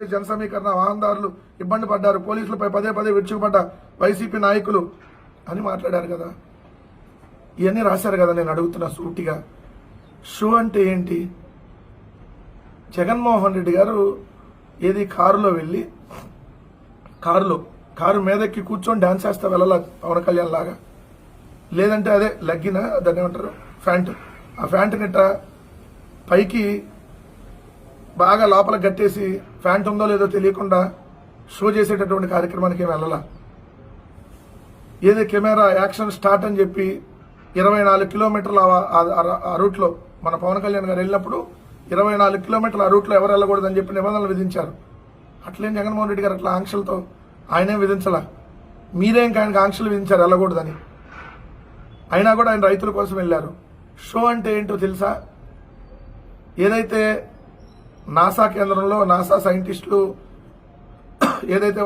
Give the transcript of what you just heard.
జన సమీకరణ వాహనదారులు ఇబ్బంది పడ్డారు. పోలీసులపై పదే పదే విడుచుకుపడ్డ వైసీపీ నాయకులు అని మాట్లాడారు కదా. ఇవన్నీ రాశారు కదా నేను అడుగుతున్నా సూటిగా. షూ అంటే ఏంటి? జగన్మోహన్ రెడ్డి గారు ఏది కారులో వెళ్ళి కారులో కారు మీదకి కూర్చొని డాన్స్ చేస్తా వెళ్ళాల పవన్ కళ్యాణ్ లాగా? లేదంటే అదే లగ్గిన దాన్ని ఏమంటారు ఫ్యాంట్. ఆ ఫ్యాంట్ గిట్ట పైకి బాగా లోపల గట్టేసి ఫ్యాంట్ ఉందో లేదో తెలియకుండా షో చేసేటటువంటి కార్యక్రమానికి ఏం వెళ్ళాల. ఏదో కెమెరా యాక్షన్ స్టార్ట్ అని చెప్పి ఇరవై నాలుగు కిలోమీటర్ల ఆ- రూట్లో మన పవన్ కళ్యాణ్ గారు వెళ్ళినప్పుడు ఇరవై నాలుగు కిలోమీటర్ల ఆ రూట్లో ఎవరు వెళ్ళకూడదని చెప్పి నిబంధనలు విధించారు. అట్లేం జగన్మోహన్ రెడ్డి గారు అట్లా ఆంక్షలతో ఆయనేం విధించలా? మీరే ఇంకా ఆయనకు ఆంక్షలు విధించారు వెళ్ళకూడదని? అయినా కూడా ఆయన రైతుల కోసం వెళ్ళారు. షో అంటే ఏంటో తెలుసా? ఏదైతే నాసా కేంద్రంలో నాసా సైంటిస్టులు ఏదైతే